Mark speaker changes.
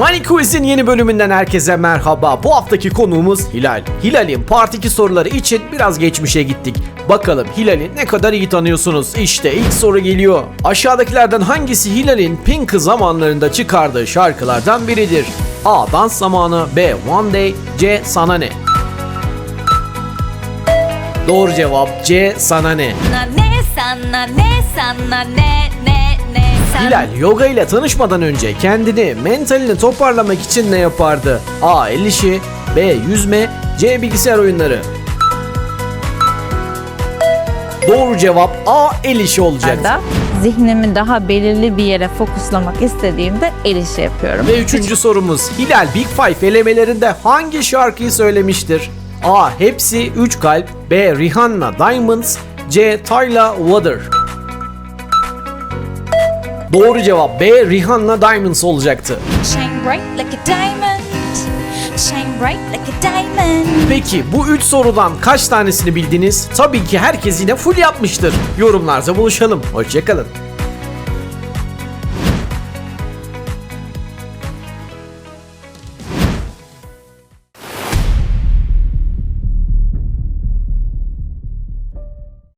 Speaker 1: Money Quiz'in yeni bölümünden herkese merhaba. Bu haftaki konuğumuz Hilal. Hilal'in Part 2 soruları için biraz geçmişe gittik. Bakalım Hilal'i ne kadar iyi tanıyorsunuz? İşte ilk soru geliyor. Aşağıdakilerden hangisi Hilal'in Pink zamanlarında çıkardığı şarkılardan biridir? A. Dans zamanı B. One Day C. Sana ne? Doğru cevap C. Sana ne?
Speaker 2: Sana ne sana ne sana ne ne
Speaker 1: Hilal yoga ile tanışmadan önce kendini, mentalini toparlamak için ne yapardı? A. El işi B. Yüzme C. Bilgisayar oyunları Doğru cevap A. El işi olacak.
Speaker 3: da zihnimi daha belirli bir yere fokuslamak istediğimde el işi yapıyorum.
Speaker 1: Ve üçüncü sorumuz Hilal Big Five elemelerinde hangi şarkıyı söylemiştir? A. Hepsi 3 kalp B. Rihanna Diamonds C. Tyla Water Doğru cevap B. Rihanna Diamonds olacaktı.
Speaker 2: Shine bright like a diamond Shine bright like a diamond
Speaker 1: Peki bu 3 sorudan kaç tanesini bildiniz? Tabii ki herkes yine full yapmıştır. Yorumlarda buluşalım. Hoşçakalın.